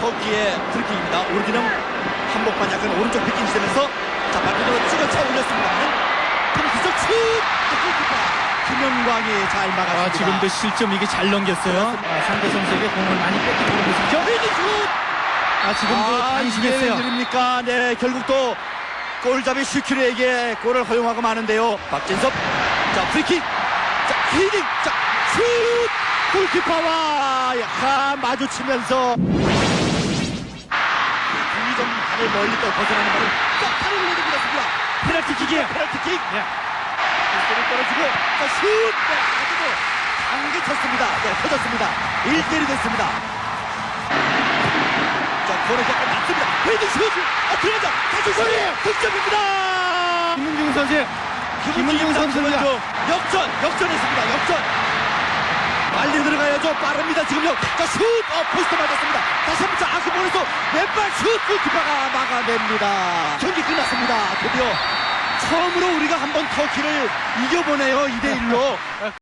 터키의 프리킥입니다. 오르기는 한복판 약간 오른쪽 비긴 시되면서 자 발끝으로 찍어차 올렸습니다만 프리킥적 슛! 김영광이 잘 막았습니다. 아, 지금도 실점 이게 잘 넘겼어요. 아, 상대 선수에게 공을 많이 뺏기는 모습이죠. 헤딩 슛! 아, 지금도 아, 이게 단식했어요. 웬일입니까? 네, 결국 또 골잡이 슈큐르에게 골을 허용하고 마는데요. 박진섭, 자 프리킥, 자 헤딩, 자 슛! 골키퍼와 약간 마주치면서 발을 멀리 또 벗어나는 발을 딱 팔을 내밀었습니다. 페널티킥이에요. 페널티킥. 예. 골대를 떨어지고 자 슛! 네, 아주도 강하게 쳤습니다. 네, 터졌습니다. 1대1이 됐습니다. 자, 거는 약간 낮습니다. 헤딩 슛! 아, 들어가자! 다시 소리에요! 득점입니다! 김문중 선수. 김문중. 김문중. 역전! 역전했습니다. 역전! 빨리 들어가야죠. 빠릅니다. 지금요. 자, 슛! 어, 포스트 맞았습니다. 다시 한 번, 자, 아크볼에서! 막아냅니다. 경기 끝났습니다. 드디어. 처음으로 우리가 한번 터키를 이겨보네요. 2대1로.